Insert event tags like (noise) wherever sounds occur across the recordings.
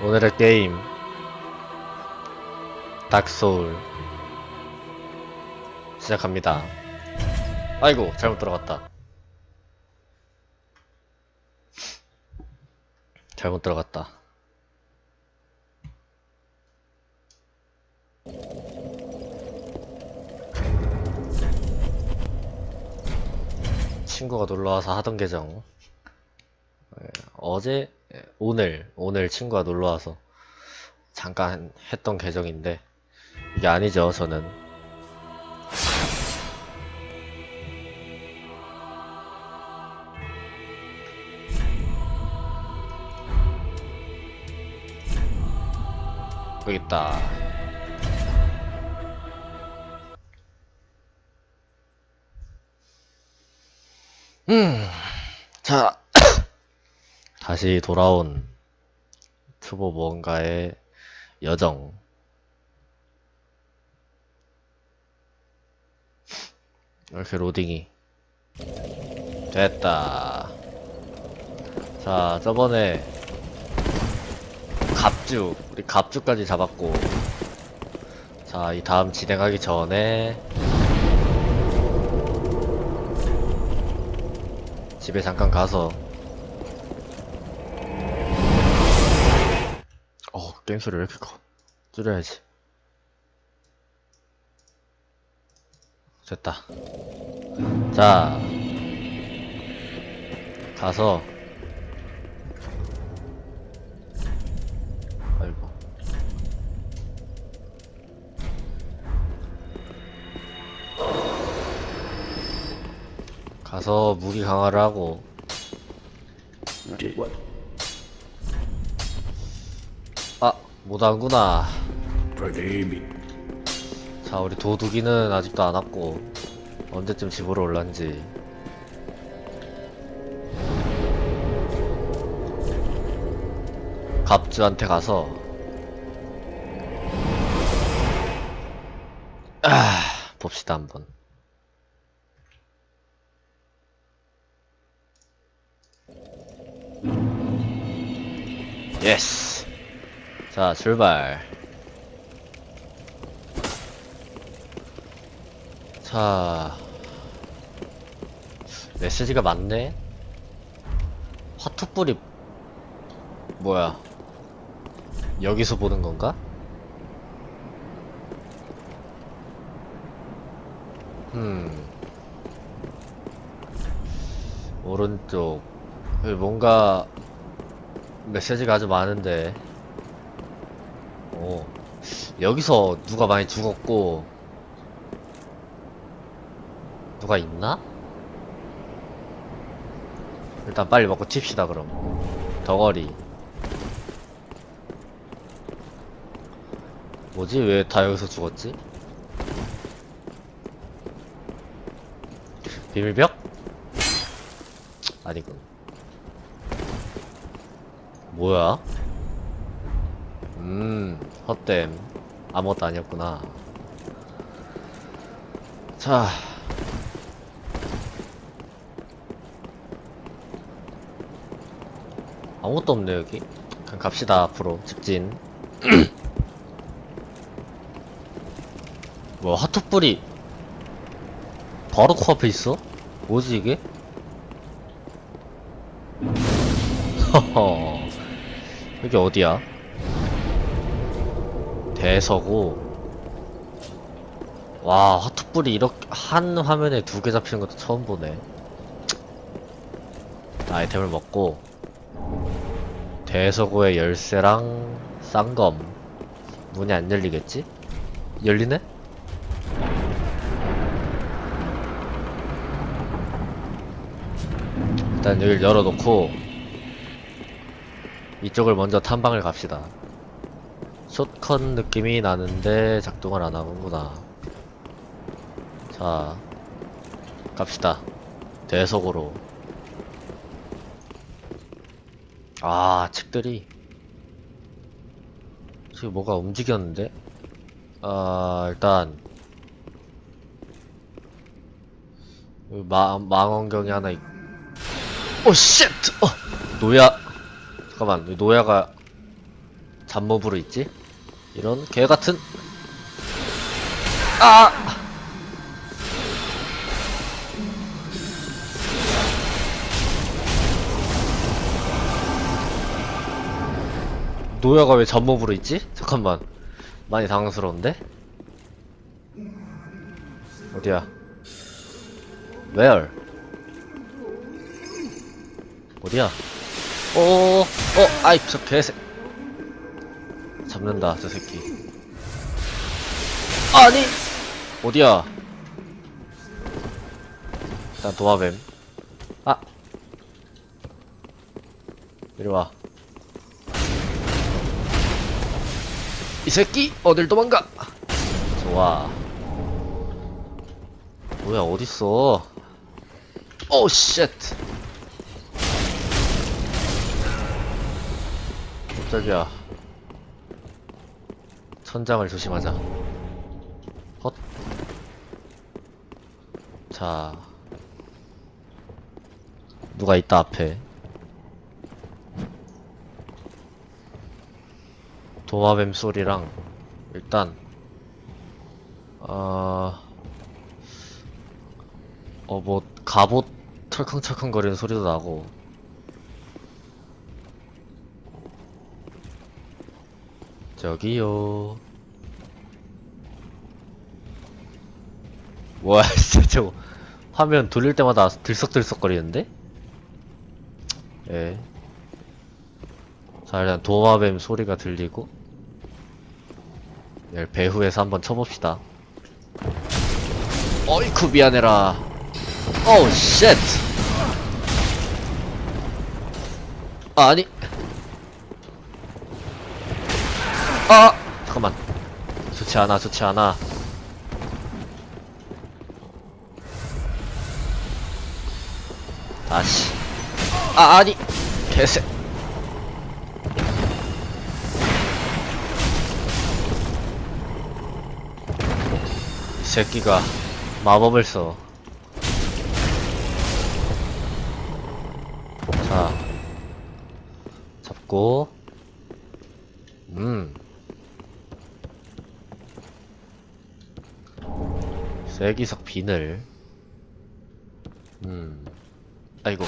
오늘의 게임 닥소울 시작합니다. 아이고 잘못 들어갔다. 잘못 들어갔다. 친구가 놀러와서 하던 계정 예, 어제 예, 오늘 오늘 친구가 놀러 와서 잠깐 했던 계정인데 이게 아니죠 저는. 여기 있다. 음자 다시 돌아온 투보 무언가의 여정. 이렇게 로딩이 됐다. 자, 저번에 갑주, 우리 갑주까지 잡았고, 자, 이 다음 진행하기 전에 집에 잠깐 가서 게임 소리 왜 이렇게 커? 줄여야지. 됐다. 자, 가서, 아이고. 가서 무기 강화를 하고, 못하는구나. Prademi. 자, 우리 도둑이는 아직도 안 왔고, 언제쯤 집으로 올란지. 갑주한테 가서, 아, 봅시다, 한번. 예스. 자, 출발. 자. 메시지가 많네? 화투불이 뭐야? 여기서 보는 건가? 음 오른쪽 뭔가 메시지가 아주 많은데 오 여기서 누가 많이 죽었고 누가 있나? 일단 빨리 먹고 튑시다 그럼 덩어리 뭐지? 왜 다 여기서 죽었지? 비밀벽? 아니군 뭐야? 음 헛됨 아무것도 아니었구나 자 아무것도 없네 여기 그냥 갑시다 앞으로 직진 (clears throat) 뭐 하트불이 바로 코앞에 있어? 뭐지 이게? (laughs) 허허 여기 어디야? 대서고 와 하트불이 이렇게 한 화면에 두 개 잡히는 것도 처음 보네 아이템을 먹고 대서고의 열쇠랑 쌍검 문이 안 열리겠지? 열리네? 일단 여기를 열어놓고 이쪽을 먼저 탐방을 갑시다 숏컷 느낌이 나는데 작동을 안 하는구나 자 갑시다 대석으로 아, 책들이. 지금 뭐가 움직였는데? 아, 일단. 마, 망원경이 하나 있, 오, 쉣! 어! 노야. 잠깐만, 노야가 잡몹으로 있지? 이런 개 같은 아! 노야가 왜 잡몹으로 있지? 잠깐만 많이 당황스러운데? 어디야? Where? 어디야? 어, 어, 아이, 저 개새. 잡는다, 저 새끼. 아니! 어디야? 일단 도마뱀. 아! 이리 와. 이 새끼! 어딜 도망가! 좋아. 뭐야, 어딨어? 오, 쉣! 깜짝이야. 천장을 조심하자. 헛. 자. 누가 있다, 앞에. 도마뱀 소리랑, 일단, 어, 어, 뭐, 갑옷 털컹털컹 거리는 소리도 나고, 저기요. 뭐야, (laughs) 진짜 저거. 화면 돌릴 때마다 들썩들썩 거리는데? 예. 자, 일단 도마뱀 소리가 들리고. 예, 배후에서 한번 쳐봅시다. 어이쿠, 미안해라. 어우, 쉣! 아, 아니. 아! 잠깐만. 좋지 않아, 좋지 않아. 다시. 아, 아니! 개새. 이 새끼가 마법을 써. 자. 잡고. 음. 쐐기석 비늘. 음. 아이고.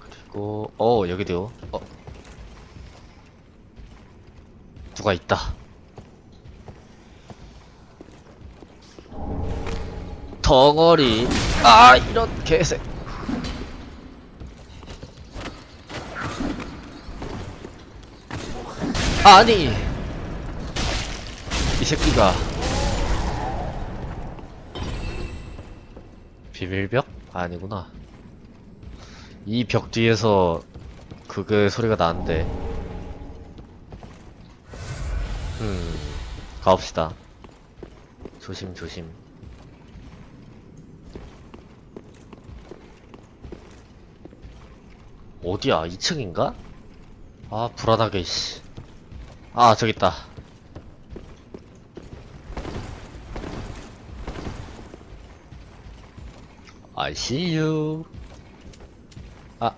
그리고, 어, 여기도, 어. 누가 있다. 덩어리. 아, 이런 개새. 아니. 이 새끼가. 비밀벽? 아니구나. 이 벽 뒤에서 그게 소리가 나는데. 음, 가봅시다. 조심, 조심. 어디야? 2층인가? 아, 불안하게, 씨. 아, 저기 있다. I see you. 아,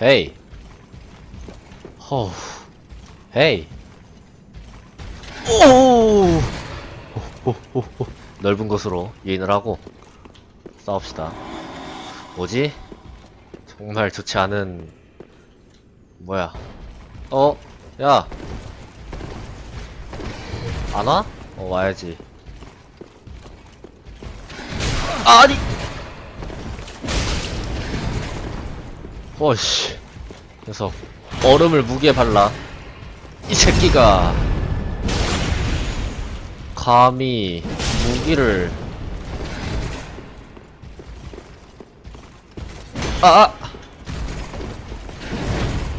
헤이. 허우. 헤이. 오! 호호호호. 넓은 곳으로 유인을 하고 싸웁시다. 뭐지? 정말 좋지 않은 뭐야? 어? 야. 안 와? 어, 와야지. 아니! 어씨. 녀석. 얼음을 무기에 발라. 이 새끼가. 감히, 무기를. 아! 아!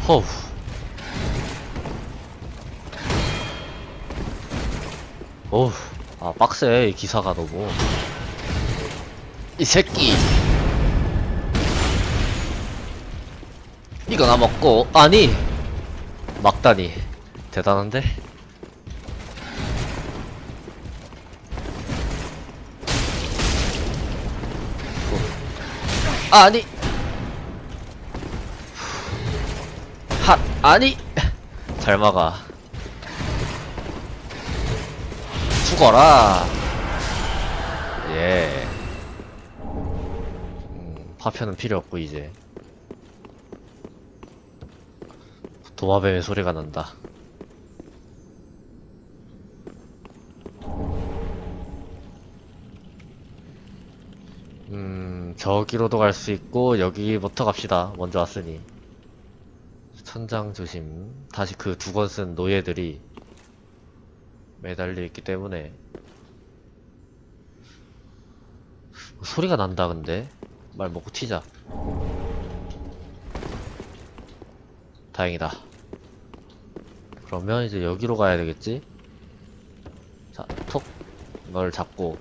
허우. 어우, 아, 빡세, 이 기사가 너무. 이 새끼. 이거 나 먹고, 아니! 막다니. 대단한데? 어. 아니! 핫, 아니! 잘 막아. 죽어라! 예. 음, 파편은 필요 없고, 이제. 도마뱀의 소리가 난다. 음, 저기로도 갈 수 있고, 여기부터 갑시다. 먼저 왔으니. 천장 조심. 다시 그 두 권 쓴 노예들이 매달려 있기 때문에. 소리가 난다, 근데. 말 먹고 튀자. 다행이다. 그러면 이제 여기로 가야 되겠지? 자, 톡. 널 잡고.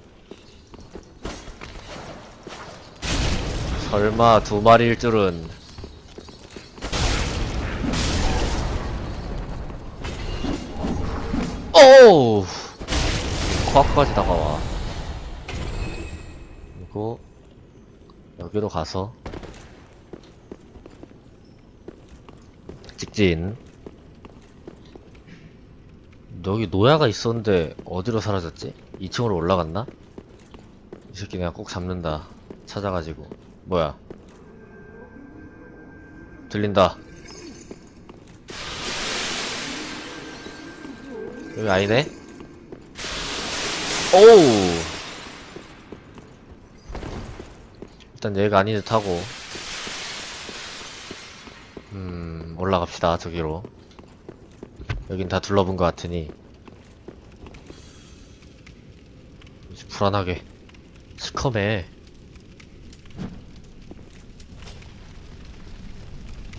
설마 두 마리일 줄은. 오우! 코앞까지 다가와. 그리고, 여기로 가서, 직진. 여기 노야가 있었는데, 어디로 사라졌지? 2층으로 올라갔나? 이 새끼 내가 꼭 잡는다. 찾아가지고. 뭐야? 들린다. 여기 아니네? 오우! 일단 얘가 아닌 듯 하고. 음, 올라갑시다, 저기로. 여긴 다 둘러본 것 같으니. 불안하게. 시커매.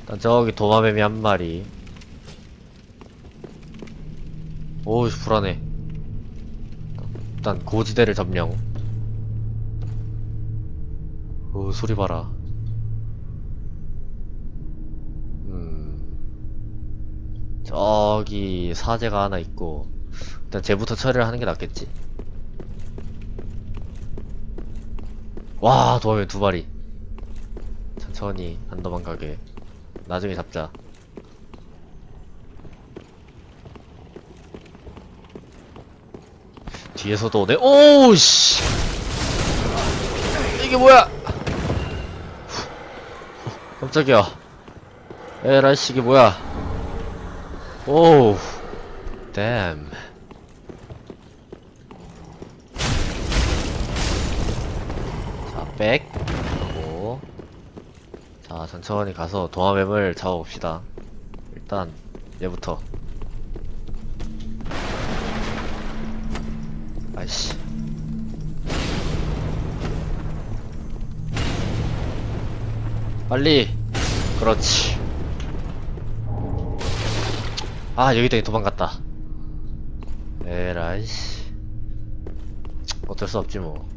일단 저기 도마뱀이 한 마리. 오우 불안해. 일단 고지대를 점령. 오 소리 봐라. 음 저기 사제가 하나 있고 일단 쟤부터 처리를 하는 게 낫겠지. 와 도마뱀 두 마리. 천천히 안 도망가게. 나중에 잡자. 뒤에서도 오네. 오우 씨. 이게 뭐야? 깜짝이야. 에라이 씨 이게 뭐야? 오우. 댐. 자, 백. 하고. 자, 천천히 가서 도마뱀을 잡아봅시다. 일단 얘부터. 아이씨. 빨리. 그렇지. 아, 여기다 도망갔다. 에라이씨. 어쩔 수 없지 뭐.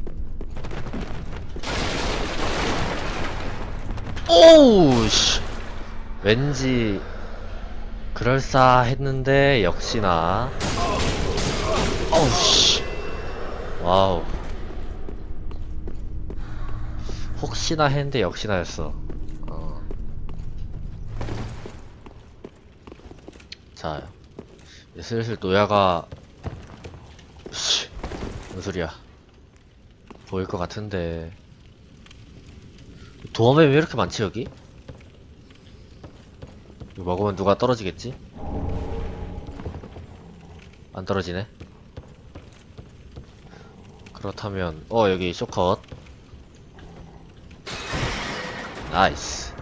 오우 씨. 왠지 그럴싸했는데 역시나 어우 씨. 와우. 혹시나 했는데 역시나였어. 어. 자, 이제 슬슬 노야가 씨, 무슨 소리야? 보일 것 같은데. 도마뱀이 왜 이렇게 많지 여기? 이거 먹으면 누가 떨어지겠지? 안 떨어지네. 그렇다면 어 여기 쇼컷 나이스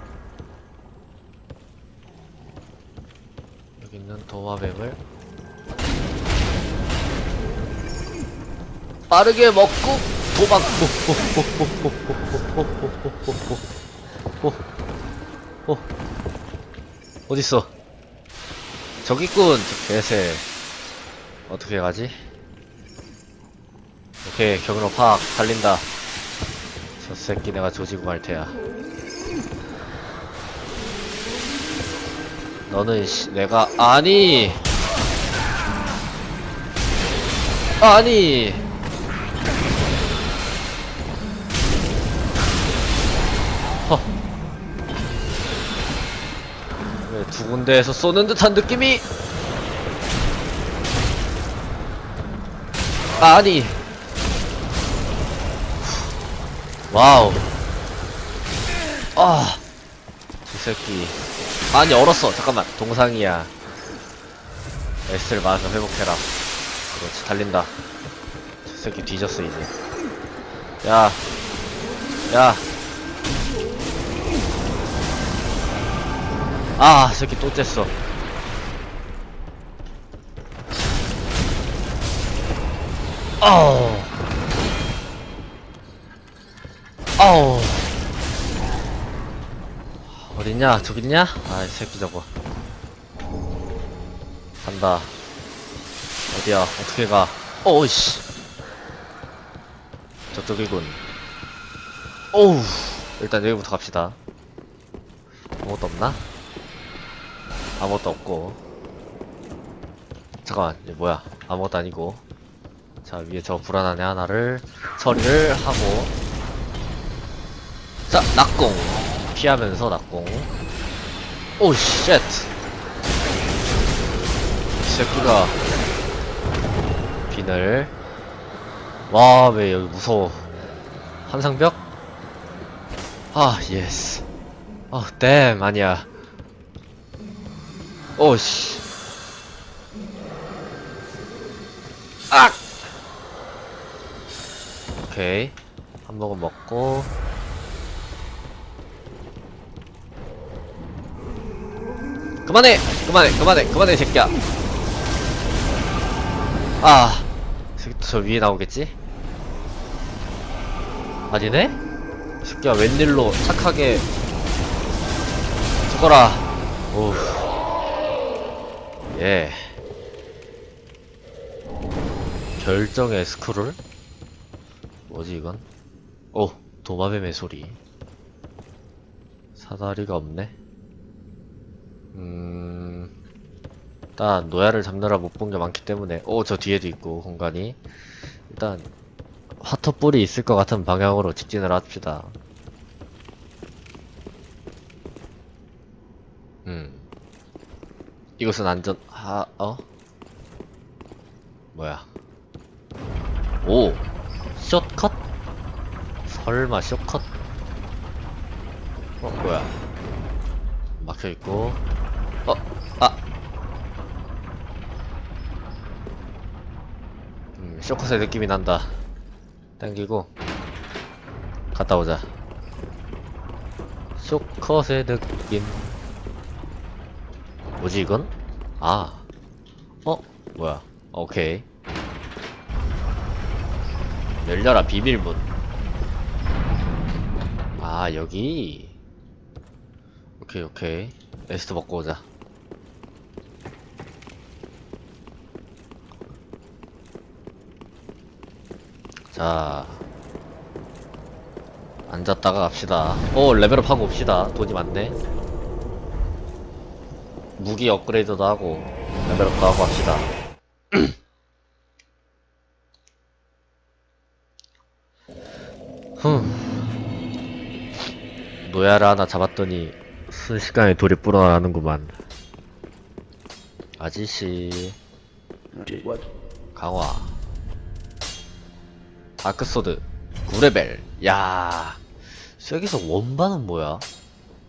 여기 있는 도마뱀을? 빠르게 먹고 도망 어 (laughs) 어딨어? 저기 있군 저 개새. 어떻게 가지? 오케이 경로 파악. 달린다. 저 새끼 내가 조지고 말 테야 너는 씨 내가 아니. 아니. 두두 군데에서 쏘는 듯한 느낌이? 아니. 와우. 아저 새끼 아니 얼었어 잠깐만 동상이야 S를 맞아서 회복해라 그렇지 달린다 저 새끼 뒤졌어 이제 야 야. 아, 저 새끼 또 쬐어. 아우. 아우. 어딨냐? 저기 있냐? 아, 이 새끼 저거. 간다. 어디야? 어떻게 가? 오우씨. 저쪽이군. 오우. 일단 여기부터 갑시다. 아무것도 없나? 아무것도 없고. 잠깐만, 이게 뭐야? 아무것도 아니고. 자, 위에 저 불안한 애 하나를 처리를 하고. 자, 낙공. 피하면서 낙공. 오, 쉣. 이 새끼가. 비늘. 와, 왜 여기 무서워. 한상벽? 아, 예스. 아, 댐, 아니야. 오씨. 악! 오케이. 한 모금 먹고. 그만해! 그만해! 그만해! 그만해, 이 새끼야! 아. 저 위에 나오겠지? 아니네? 이 새끼야, 웬일로 착하게. 죽어라. 오. 예. 결정의 스크롤? 뭐지 이건? 오, 도마뱀의 소리. 사다리가 없네. 음, 일단 노야를 잡느라 못 본 게 많기 때문에, 오, 저 뒤에도 있고 공간이. 일단 화터뿔이 있을 것 같은 방향으로 직진을 합시다. 음. 이것은 안전, 하, 어? 뭐야. 오! 숏컷? 설마 숏컷? 어, 뭐야. 막혀있고. 어, 아! 음, 숏컷의 느낌이 난다. 당기고. 갔다 오자. 숏컷의 느낌. 뭐지 이건? 아. 어? 뭐야. 오케이. 열려라 비밀문. 아 여기. 오케이 오케이. 에스트 먹고 오자. 자. 앉았다가 갑시다. 오 레벨업 하고 옵시다. 돈이 많네. 무기 업그레이드도 하고 레벨업도 하고 합시다. (clears throat) 흠. 노야를 하나 잡았더니 순식간에 돌이 불어나는구만. 아지씨 강화 다크소드 9레벨 야 여기서 원반은 뭐야?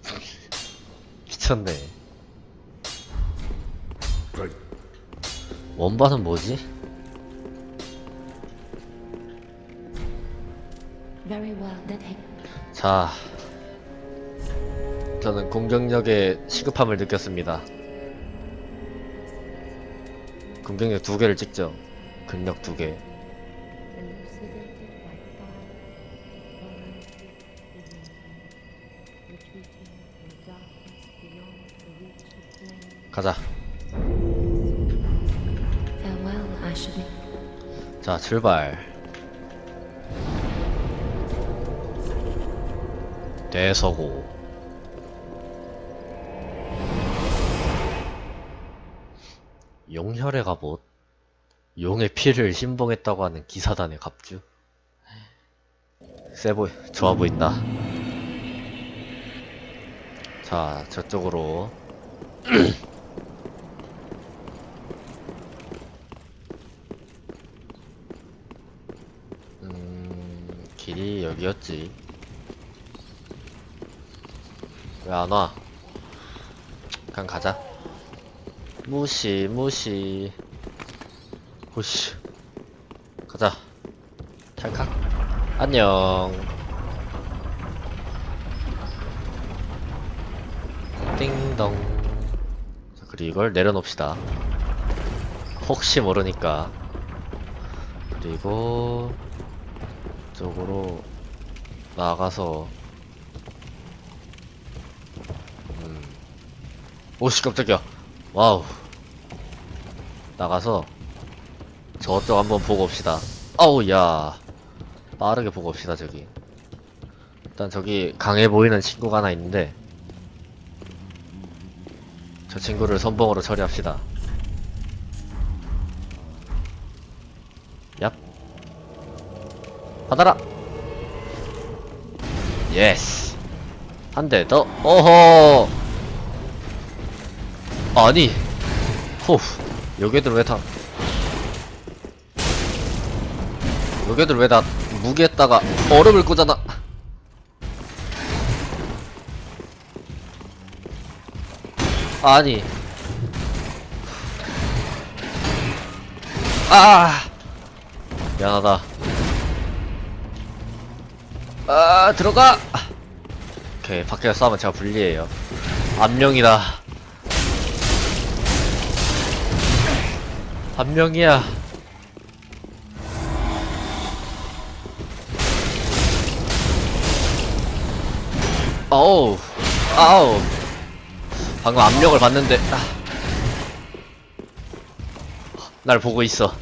(laughs) 미쳤네 원반은 뭐지? 자, 저는 공격력의 시급함을 느꼈습니다. 공격력 두 개를 찍죠. 근력 두 개. 가자. 자, 출발. 대서고. 용혈의 갑옷. 용의 피를 신봉했다고 하는 기사단의 갑주. 세 보이, 좋아 보인다. 자, 저쪽으로 (clears throat) 음, 길이 여기였지. 왜 안 와? 그냥 가자. 무시, 무시. 호시. 가자. 찰칵. 안녕. 띵동. 자, 그리고 이걸 내려놓읍시다. 혹시 모르니까. 그리고 쪽으로 나가서 음. 오씨 깜짝이야 와우 나가서 저쪽 한번 보고 옵시다 아우 야 빠르게 보고 옵시다 저기 일단 저기 강해 보이는 친구가 하나 있는데 저 친구를 선봉으로 처리합시다. 얍. 받아라. 예스. 한 대 더. 어허 아니. 호 여기들 왜 다. 여기들 왜 다 무게에다가 얼음을 꽂아놔 아니. 아. 미안하다. 아 들어가. 오케이 밖에서 싸우면 제가 불리해요. 암령이다. 암령이야. 어우. 아우 방금 압력을 받는데 아. 날 보고 있어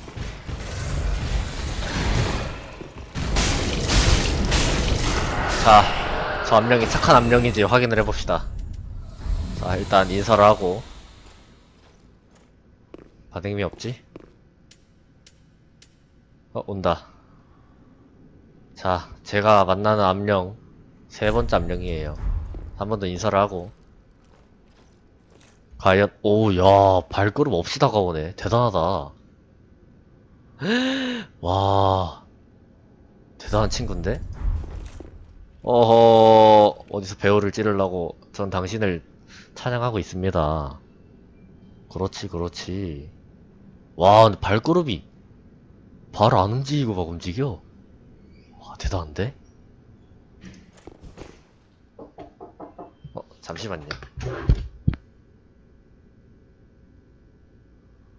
자, 저 암령이 착한 암령인지 확인을 해봅시다. 자, 일단 인사를 하고. 반응이 없지? 어, 온다. 자, 제가 만나는 암령, 세 번째 암령이에요. 한 번 더 인사를 하고. 과연, 오, 야, 발걸음 없이 다가오네. 대단하다. (gasps) 와, 대단한 친구인데? 어허, 어디서 배우를 찌르려고 전 당신을 찬양하고 있습니다. 그렇지, 그렇지. 와, 근데 발걸음이 발 안 움직이고 막 움직여. 와, 대단한데? 어, 잠시만요.